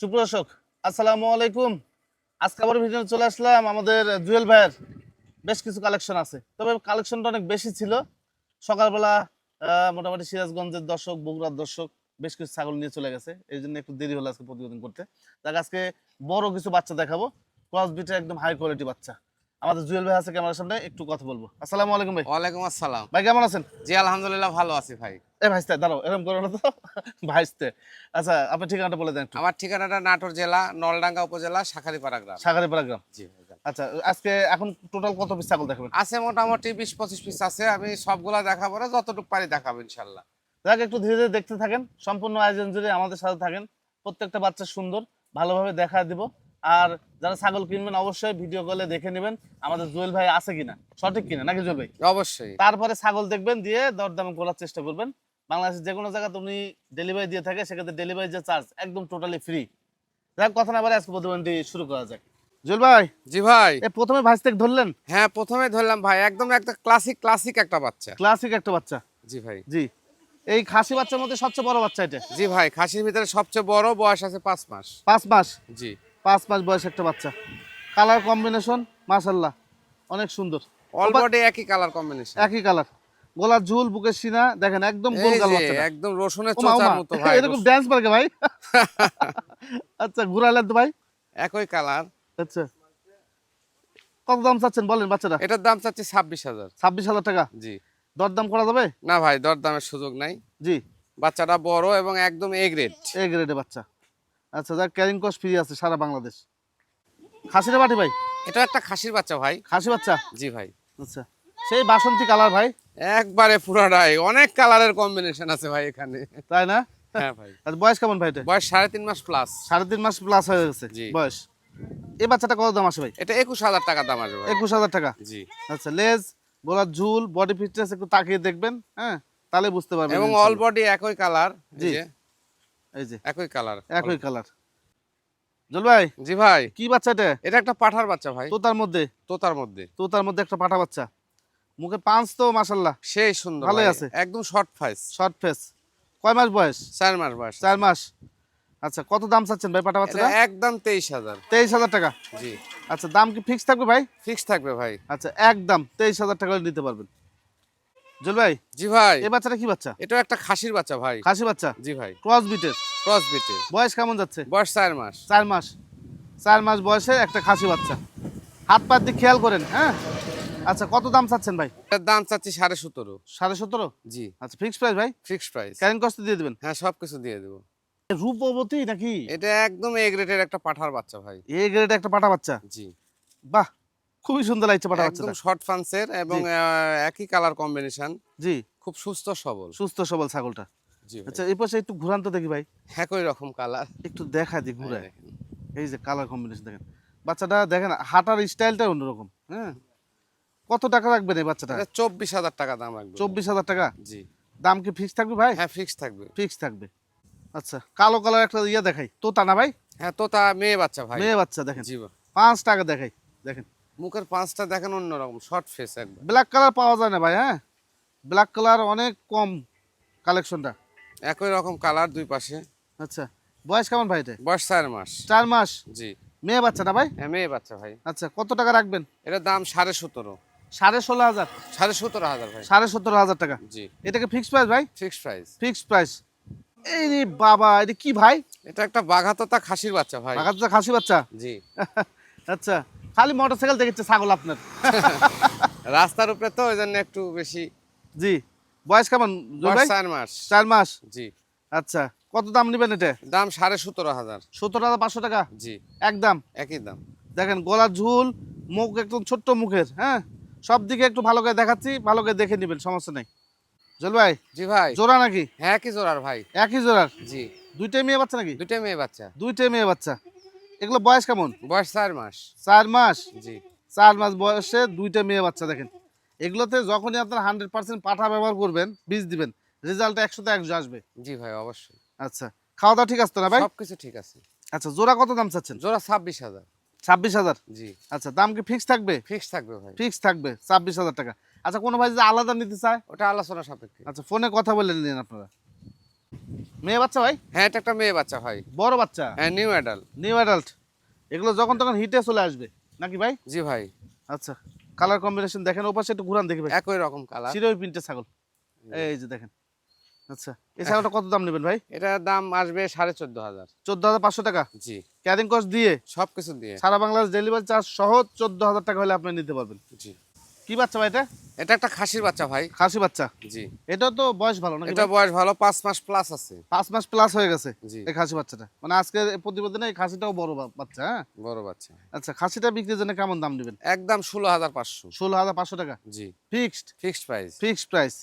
সুপ্রদর্শক, আসসালামু আলাইকুম। আজকে আবার ভিডিও চলে আসলাম আমাদের জুয়েল ভাইয়ের বেশ কিছু কালেকশন আছে। তবে কালেকশনটা অনেক বেশি ছিল। সকালবেলা মোটামুটি সিরাজগঞ্জের দর্শক, বগুড়ার দর্শক বেশ কিছু ছাগল নিয়ে চলে গেছে। এই জন্য একটু দেরি হলো আজকে প্রতিবেদন করতে। তাকে আজকে বড় কিছু বাচ্চা দেখাবো। ক্রস বিটা একদম হাই কোয়ালিটি বাচ্চা। আমাদের জুয়েল ভাই আছে ক্যামেরার সামনে একটু কথা বলব। আসসালামু আলাইকুম ভাই। ওয়ালাইকুম আসসালাম। ভাই কেমন আছেন? জি আলহামদুলিল্লাহ ভালো আছি ভাই। এ ভাইস্তে দাঁড়াও এরকম করো না তো। ভাইস্তে। আচ্ছা আপনার ঠিকানাটা বলে দেন একটু। আমার ঠিকানাটা নাটোর জেলা নলডাঙ্গা উপজেলা শাখারিপাড়া গ্রাম। সাগরিপাড়া গ্রাম। জি আচ্ছা আজকে এখন টোটাল কত পিস ছাগল দেখাবেন? আছে মোটামুটি বিশ পঁচিশ পিস আছে আমি সবগুলা দেখাবো না যতটুকু পারি দেখাবো ইনশাল্লাহ। যাক একটু ধীরে ধীরে দেখতে থাকেন সম্পূর্ণ আয়োজন জুড়ে আমাদের সাথে থাকেন প্রত্যেকটা বাচ্চা সুন্দর ভালোভাবে দেখা দিব। আর যারা ছাগল কিনবেন অবশ্যই ভিডিও কলে দেখে নেবেন আমাদের জুয়েল ভাই আছে কিনা। সঠিক কিনা নাকি জুয়েল ভাই? অবশ্যই। তারপরে ছাগল দেখবেন দিয়ে দরদাম করার চেষ্টা করবেন। বাংলাদেশের যে কোনো জায়গাতে উনি ডেলিভারি দিয়ে থাকে সেক্ষেত্রে ডেলিভারি যে চার্জ একদম টোটালি ফ্রি যাক কথা না বলে আজকে প্রতিবেদনটি শুরু করা যাক। ভাই জি ভাই। এ প্রথমে ভাইস থেকে ধরলেন? হ্যাঁ প্রথমে ধরলাম ভাই একদম একটা ক্লাসিক ক্লাসিক একটা বাচ্চা। ক্লাসিক একটা বাচ্চা। জি ভাই। জি। এই খাসি বাচ্চার মধ্যে সবচেয়ে বড় বাচ্চা এটা? জি ভাই খাসির ভিতরে সবচেয়ে বড় বয়স আছে পাঁচ মাস। পাঁচ মাস? জি। পাঁচ মাস বয়স একটা বাচ্চা। কালার কম্বিনেশন মাশাল্লাহ অনেক সুন্দর। অলরেডি একই কালার কম্বিনেশন একই কালার গলার ঝুল বুকের সিনা দেখেন একদম গোল গাল বাচ্চাটা। একদম রসুনের চোচার মতো ভাই এরকম ড্যান্স পারবে ভাই। আচ্ছা ঘুরালেন তো ভাই? একই কালার আচ্ছা। কত দাম চাচ্ছেন বলেন বাচ্চাটা? এটার দাম চাচ্ছি ছাব্বিশ হাজার। ছাব্বিশ হাজার টাকা? জি। দরদাম করা যাবে? না ভাই দরদামের সুযোগ নাই। জি। বাচ্চাটা বড় এবং একদম এ গ্রেড এ গ্রেডে বাচ্চা। আচ্ছা যাক ক্যারিং কস্ট ফ্রি আছে সারা বাংলাদেশ। খাসিটা বাটি ভাই? এটা একটা খাসির বাচ্চা ভাই। খাসি বাচ্চা? জি ভাই। আচ্ছা সেই বাসন্তী কালার ভাই? একবারে পুরাটাই। অনেক কালারের কম্বিনেশন আছে ভাই এখানে। তাই না? হ্যাঁ ভাই। আচ্ছা বয়স কেমন ভাই এটা? বয়স সাড়ে তিন মাস প্লাস সাড়ে তিন মাস প্লাস হয়ে গেছে জি। বয়স। এই বাচ্চাটা কত দাম আসে ভাই? এটা একুশ হাজার টাকা দাম আসবে ভাই। একুশ হাজার টাকা? জি। আচ্ছা লেজ গলার ঝুল বডি ফিটনেস একটু তাকিয়ে দেখবেন হ্যাঁ? তাহলে বুঝতে পারবেন এবং অল বডি একই কালার জি। এই যে। একই কালার। একই কালার। জল ভাই জি ভাই। কি বাচ্চা এটা? এটা একটা পাঠার বাচ্চা ভাই। তোতার মধ্যে? তোতার মধ্যে। তোতার মধ্যে একটা পাঠা বাচ্চা। মুখে পাঁচ তো মাসাল্লাহ সেই সুন্দর ভালোই আছে। একদম শর্ট শর্ট ফেস কয় মাস বয়স? চার মাস বয়স চার মাস। আচ্ছা কত দাম চাচ্ছেন ভাই পাঠা বাচ্চাটা? একদম তেইশ হাজার। তেইশ হাজার টাকা। জি। আচ্ছা দাম কি ফিক্স থাকবে ভাই? ফিক্স থাকবে ভাই। আচ্ছা একদম তেইশ হাজার টাকা নিতে পারবেন। জল ভাই? জি ভাই। এই বাচ্চাটা কি বাচ্চা? এটা একটা খাসির বাচ্চা ভাই। খাসি বাচ্চা? জি ভাই। ক্রস বিটের ক্রস বিটের বয়স কেমন যাচ্ছে? বয়স চার মাস। চার মাস। চার মাস বয়সে একটা খাসি বাচ্চা। হাত পাত দিয়ে খেয়াল করেন হ্যাঁ? আচ্ছা কত দাম চাচ্ছেন ভাই? এটার দাম চাচ্ছি সাড়ে সতেরো। সাড়ে সতেরো? জি। আচ্ছা ফিক্স প্রাইস ভাই? ফিক্সড প্রাইস ক্যারিং কস্ট দিয়ে দেবেন? হ্যাঁ সবকিছু দিয়ে দেবো। রূপবতী নাকি? এটা একদম এ গ্রেডের একটা পাঠার বাচ্চা ভাই। এ গ্রেড একটা পাটা বাচ্চা? জি। বাহ! খুবই সুন্দর লাগছে পাটা একদম বাচ্চাটা। শর্ট ফান্সের এবং একই কালার কম্বিনেশন জি। খুব সুস্থ সবল। সুস্থ সবল ছাগলটা। জি আচ্ছা এই পাশে একটু ঘুরান্ত দেখি ভাই। একই রকম কালার একটু দেখা দিই ঘুরায় এই যে কালার কম্বিনেশন দেখেন। বাচ্চাটা দেখেন হাঁটার স্টাইলটা অন্যরকম হ্যাঁ? কত টাকা রাখবেন এই বাচ্চাটা চব্বিশ হাজার টাকা দাম রাখবে। চব্বিশ হাজার টাকা? জি। দাম কি ফিক্স থাকবে ভাই? হ্যাঁ ফিক্স থাকবে। ফিক্স থাকবে। আচ্ছা কালো কালার একটা ইয়ে দেখাই। তোতা না ভাই? হ্যাঁ তোতা মেয়ে বাচ্চা ভাই। মেয়ে বাচ্চা দেখেন। জি ভাই। পাঁচ টাকা দেখাই দেখেন। মুখের পাঁচটা দেখেন অন্যরকম শর্ট ফেস একবার। ব্ল্যাক কালার পাওয়া যায় না ভাই হ্যাঁ? ব্ল্যাক কালার অনেক কম কালেকশনটা একই রকম কালার দুই পাশে। আচ্ছা বয়স কেমন ভাই এটা বয়স চার মাস। চার মাস? জি। মেয়ে বাচ্চা না ভাই? হ্যাঁ মেয়ে বাচ্চা ভাই। আচ্ছা কত টাকা রাখবেন? এটার দাম সাড়ে সতেরো। সাড়ে ষোলো হাজার? সাড়ে সতেরো হাজার ভাই। সাড়ে সতেরো হাজার টাকা। জি। এটাকে ফিক্স প্রাইস ভাই? ফিক্স প্রাইস ফিক্স প্রাইস এই রে বাবা এটা কি ভাই? এটা একটা বাঘাততা খাসির বাচ্চা ভাই। বাগাতটা খাসি বাচ্চা? জি। আচ্ছা। খালি মোটরসাইকেল দেখেছে ছাগল আপনার। রাস্তার উপরে তো ওই জন্য একটু বেশি। জি। বয়স কেমন? চার মাস। চার মাস? জি। আচ্ছা কত দাম নেবেন এটা? দাম সাড়ে সতেরো হাজার। সতেরো হাজার পাঁচশো টাকা? জি। একদম একই দাম। দেখেন গলার ঝুল মুখ একদম ছোট্ট মুখের হ্যাঁ? সব দিকে একটু ভালো করে দেখাচ্ছি ভালো করে দেখে নেবেন সমস্যা নেই। জল ভাই? জি ভাই। জোড়া নাকি? হ্যাঁ কি জোড়ার ভাই। একই জোড়ার? জি। দুইটাই মেয়ে বাচ্চা নাকি? দুইটাই মেয়ে বাচ্চা। দুইটাই মেয়ে বাচ্চা। এগুলো বয়স কেমন? বয়স চার মাস। চার মাস? জি। চার মাস বয়সে দুইটা মেয়ে বাচ্চা দেখেন। এগুলোতে যখনই আপনার হান্ড্রেড পার্সেন্ট পাঠা ব্যবহার করবেন বীজ দিবেন রেজাল্ট একশোতে একশো আসবে। জি ভাই অবশ্যই। আচ্ছা খাওয়া দাওয়া ঠিক আছে না ভাই? সবকিছু ঠিক আছে। আচ্ছা জোড়া কত দাম চাচ্ছেন? জোড়া ছাব্বিশ হাজার। ছাব্বিশ হাজার? জি। আচ্ছা দাম কি ফিক্স থাকবে? ফিক্স থাকবে ভাই। ফিক্স থাকবে ছাব্বিশ হাজার টাকা। আচ্ছা কোনো ভাই যদি আলাদা নিতে চায়? ওটা আলোচনা সাপেক্ষে। আচ্ছা ফোনে কথা বলে নিন আপনারা। মেয়ে বাচ্চা ভাই? হ্যাঁ এটা একটা মেয়ে বাচ্চা ভাই। বড় বাচ্চা? হ্যাঁ নিউ অ্যাডাল্ট নিউ অ্যাডাল্ট এগুলো যখন তখন হিটে চলে আসবে নাকি ভাই? জি ভাই। আচ্ছা কালার কম্বিনেশন দেখেন ওপাশে একটু ঘুরান দেখি ভাই। একই রকম কালার চিরই প্রিন্টের ছাগল। এই যে দেখেন। আচ্ছা এই ছাগলটা কত দাম নেবেন ভাই? এটার দাম আসবে সাড়ে চোদ্দ হাজার। চোদ্দ হাজার পাঁচশো টাকা? জি। ক্যারিং কস্ট দিয়ে? সব কিছু দিয়ে। সারা বাংলাদেশ ডেলিভারি চার্জ সহ চোদ্দ হাজার টাকা হলে আপনি নিতে পারবেন। জি। কি বাচ্চা ভাই এটা? এটা একটা খাসির বাচ্চা ভাই। খাসি বাচ্চা? জি। এটাও তো বয়স ভালো নাকি এটা বয়স ভালো পাঁচ মাস প্লাস আছে। পাঁচ মাস প্লাস হয়ে গেছে এই খাসি বাচ্চাটা। মানে আজকে প্রতিবেদনে এই খাসিটাও বড় বাচ্চা হ্যাঁ? বড় বাচ্চা। আচ্ছা খাসিটা বিক্রির জন্য কেমন দাম নেবেন একদম ষোলো হাজার পাঁচশো। ষোলো হাজার পাঁচশো টাকা? জি। Fixed fixed price fixed price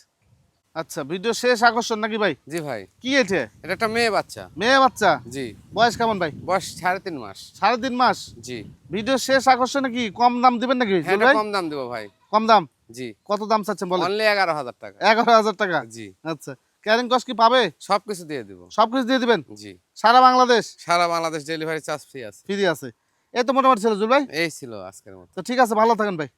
আচ্ছা ভিডিও শেষ আকর্ষণ নাকি ভাই? জি ভাই। কি এটা? এটা একটা মেয়ে বাচ্চা। মেয়ে বাচ্চা? জি। বয়স কেমন ভাই? বয়স সাড়ে তিন মাস। সাড়ে তিন মাস? জি। ভিডিও শেষ আকর্ষণে কি কম দাম দিবেন নাকি? হ্যাঁ এটা কম দাম দেবো ভাই। কম দাম? জি। কত দাম চাচ্ছেন বলেন? অনলি এগারো হাজার টাকা। এগারো হাজার টাকা? জি। আচ্ছা। ক্যারিং কস্ট কি পাবে? সবকিছু দিয়ে দিব। সবকিছু দিয়ে দিবেন? জি। সারা বাংলাদেশ? সারা বাংলাদেশ ডেলিভারি চার্জ ফ্রি আছে। ফ্রি আছে। এই তো মোটামুটি ছিল জুল ভাই এই ছিল আজকের মতো। তো ঠিক আছে ভালো থাকেন ভাই।